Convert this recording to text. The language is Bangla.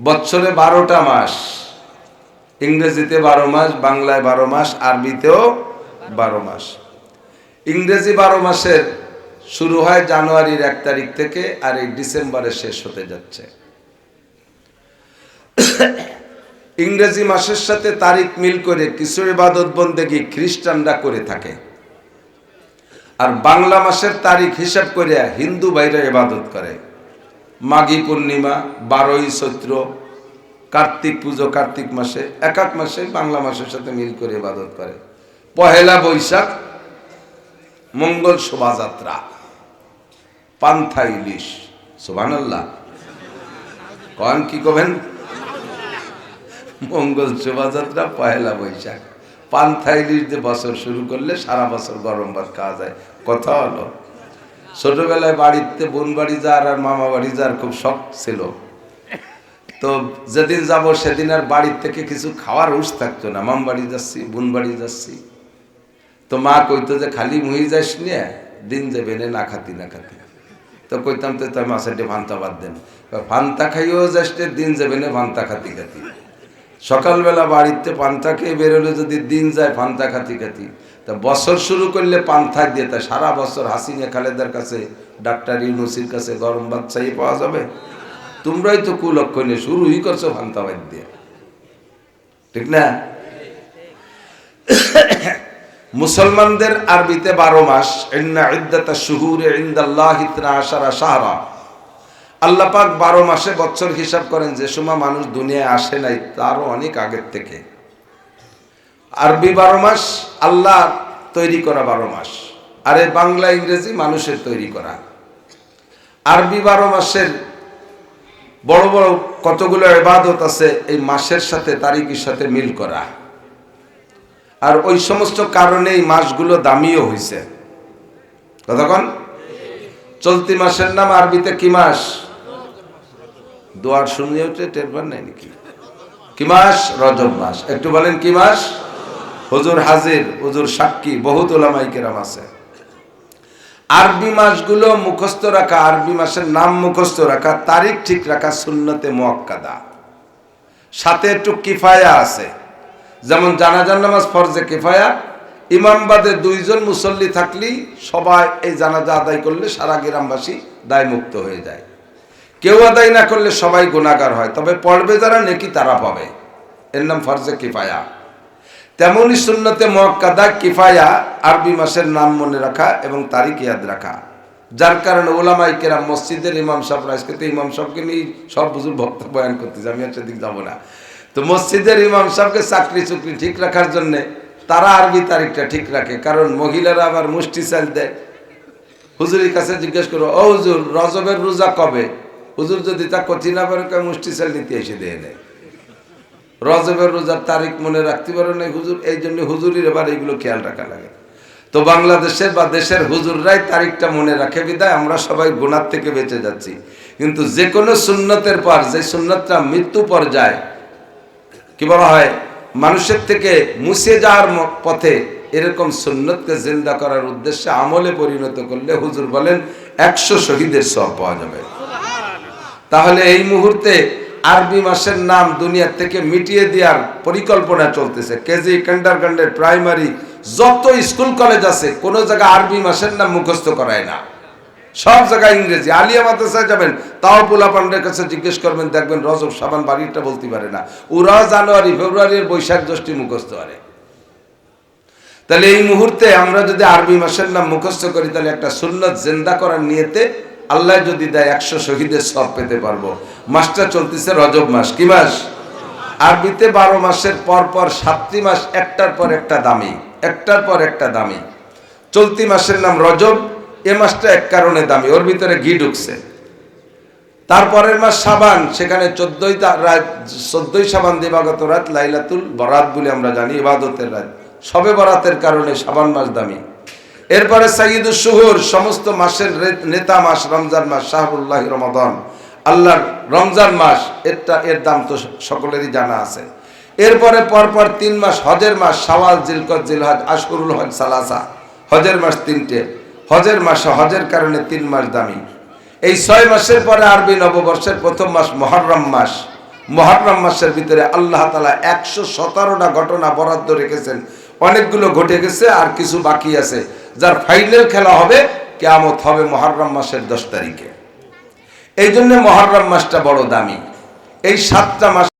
বছরে বারোটা মাস। ইংরেজিতে বারো মাস, বাংলায় বারো মাস, আরবিতেও বারো মাস। ইংরেজি বারো মাসের শুরু হয় জানুয়ারির এক তারিখ থেকে আর এই ডিসেম্বরে শেষ হতে যাচ্ছে। ইংরেজি মাসের সাথে তারিখ মিল করে কিছু ইবাদত বন্দেগি খ্রিস্টানরা করে থাকে। আর বাংলা মাসের তারিখ হিসাব করে হিন্দু ভাইরা ইবাদত করে। মাঘী পূর্ণিমা, বারোই চৈত্র, কার্তিক পুজো, কার্তিক মাসে এক এক মাসে বাংলা মাসের সাথে মিল করে ইবাদত করে। পহেলা বৈশাখ, মঙ্গল শোভাযাত্রা, পান্থা ইলিশ। সুবহানাল্লাহ। কন কি কবেন? মঙ্গল শোভাযাত্রা, পহেলা বৈশাখ। পান্থা ইলিশ দিয়ে বছর শুরু করলে সারা বছর গরম ভাত খাওয়া যায়। কথা হলো। ছোটবেলায় বাড়িতে বোন বাড়ি যাওয়ার আর মামা বাড়ি যাওয়ার খুব শখ ছিল। তো যেদিন যাব সেদিন আর বাড়ির থেকে কিছু খাওয়ার উস থাকতো না। মাম বাড়ি যাচ্ছি, বোন বাড়ি যাচ্ছি। তো মা কইতো যে, খালি মুহি যাস নিয়ে দিন যাবে নে খাতি, না খাতি। তো কইতাম, তো তাই মাছের ফান্তা বাদ দেন। ফান্তা খাইও যাস দিন যাবে না ফান্তা খাতি খাতি। সকালবেলা বাড়িতে পান্তা খেয়ে বেরোলে যদি দিন যায় পান্তা খাতি খাতি। তা বছর শুরু করলে পান্থা দিয়ে তা সারা বছর হাসিনা খালেদার কাছে, ডাক্তার ইউনুসির কাছে গরম ভাত চাই পাওয়া যাবে? তোমরাই তো কুলক্ষণে শুরুই করছ পান্তা বাদ দিয়ে। ঠিক না? মুসলমানদের আরবিতে বারো মাস, ইন্না ইদ্দাতা শুহুরে ইন্দাল্লাহ ইতনা আশারা সাহারা আল্লাহ পাক বারো মাসে বছর হিসাব করেন, যে সময় মানুষ দুনিয়ায় আসে নাই, তারও অনেক আগের থেকে। আরবি বারো মাস, আল্লাহ তৈরি করা বারো মাস। আর এই বাংলা, ইংরেজি মানুষের তৈরি করা। আরবি বারো মাসের বড় বড় কতগুলো এবাদত আছে, এই মাসের সাথে, তারিখের সাথে মিল করা। আর ওই সমস্ত কারণে এই মাসগুলো দামিও হয়েছে কতক্ষণ চলতি মাসের নাম আরবিতে কি মাস? দোয়ার শুনিয়ে উঠে টের পান নাই নাকি? কি মাস? রজব মাস। একটু বলেন কি মাস? হুজুর হাজির, হুজুর সাক্ষী, বহুত ওলামাই কেরাম আছে। আরবি মাসগুলো মুখস্থ রাখা, আরবি মাসের নাম মুখস্থ রাখা, তারিখ ঠিক রাখা সুন্নতে মোয়াক্কাদা। সাথে একটু কিফায়া আছে। যেমন জানাজার নামাজ ফরজে কিফায়া, ইমাম বাদে দুইজন মুসল্লি থাকলেই সবাই এই জানাজা আদায় করলে সারা গ্রামবাসী দায়মুক্ত হয়ে যায়। কেউ আদায় না করলে সবাই গুণাগার হয়, তবে পড়বে যারা, নেকি তারা পাবে। এর নাম ফরজে কিফায়া। তেমনই সুন্নতে মোয়াক্কাদা কিফায়া, আরবি মাসের নাম মনে রাখা এবং তারিখ ইয়াদ রাখা। যার কারণে ওলামাই কেরাম মসজিদের ইমাম সাহেব আজকে তো ইমাম সাহেবকে নিয়ে সব বুঝুর ভক্ত বয়ান করতেছে, আমি আর সেদিক যাব না। তো মসজিদের ইমাম সাহেবকে চাকরি চুকরি ঠিক রাখার জন্য তারা আরবি তারিখটা ঠিক রাখে, কারণ মহিলারা আবার মুষ্টি চাল দেয়। হুজুরের কাছে জিজ্ঞেস করো, ও হুজুর, রজবের রোজা কবে? হুজুর যদি তা কঠিন কেউ মুষ্টি চাল নিতে এসে দেয় নেয় রজবের রোজার তারিখ মনে রাখতে পারো না হুজুর, এই জন্য হুজুরির এবার এইগুলো খেয়াল রাখা লাগে। তো বাংলাদেশের বা দেশের হুজুররাই তারিখটা মনে রাখে বিদায়, আমরা সবাই গুণার থেকে বেঁচে যাচ্ছি। কিন্তু যে কোনো সুন্নতের পর, যে সুন্নতটা মৃত্যু পর্যায়ে, কি বলা হয়, মানুষের থেকে মুছে যাওয়ার পথে এরকম সুন্নতকে জিন্দা করার উদ্দেশ্যে আমলে পরিণত করলে হুজুর বলেন, একশো শহীদের সব পাওয়া যাবে। তাহলে এই মুহূর্তে আরবি মাসের নাম দুনিয়ার থেকে মিটিয়ে দেওয়ার পরিকল্পনা চলতেছে। কেজি কিন্ডারগার্ডেন প্রাইমারি যত স্কুল কলেজ আছে, কোন জায়গায় আরবি মাসের নাম মুখস্থ করায় না। সব জায়গায় ইংরেজি। আলিয়া মাদ্রাসায় যাবেন, তাও পোলা পান্ডের কাছে জিজ্ঞেস করবেন, দেখবেন রজব সাবান বাড়িটা বলতে পারে না। ওরা জানুয়ারি, ফেব্রুয়ারির বৈশাখ জ্যৈষ্ঠী মুখস্থ করে। তাহলে এই মুহূর্তে আমরা যদি আরবি মাসের নাম মুখস্থ করি, তাহলে একটা সুন্নত জেন্দা করার নিয়েতে আল্লাহ যদি দেয় একশো শহীদের সব পেতে পারব। মাসটা চলতেছে রজব মাস। কি মাস? আরবিতে বারো মাসের পর পর সাতটি মাস, একটার পর একটা দামি, একটার পর একটা দামি। চলতি মাসের নাম রজব, এ মাসটা এক কারণে দামি, ওর ভিতরে ঘি ঢুকছে। তারপরের মাস সাবান, সেখানে চোদ্দই রাত, চোদ্দই সাবান দিবাগত রাত, লাইলাতুল বরাত বলে আমরা জানি, ইবাদতের রাত। সবে বরাতের কারণে সাবান মাস দামি। এরপরে সাইদুল শুহুর, সমস্ত মাসের নেতা মাস, রমজান মাস, শাহরুল্লাহ রমাদন। আল্লাহর রমজান মাস এরটা এর দাম তো সকলেরই জানা আছে। এরপরে পরপর তিন মাস, হজের মাস, শাওয়াল, জিলকত, জিলহজ, আশকুরুল হজ, সালাসা। হজের মাস তিনটে। হজের মাসে, হজের কারণে তিন মাস দামি। এই ছয় মাসের পরে আরবি নববর্ষের প্রথম মাস মহরম মাস। মহরম মাসের ভিতরে আল্লাহ তালা একশো সতেরোটা ঘটনা বরাদ্দ রেখেছেন। অনেকগুলো ঘটে গেছে আর কিছু বাকি আছে। যার ফাইনাল খেলা হবে, কেয়ামত হবে মহরম মাসের দশ তারিখে। এই জন্য মহরম মাসটা বড় দামি। এই সাতটা মাস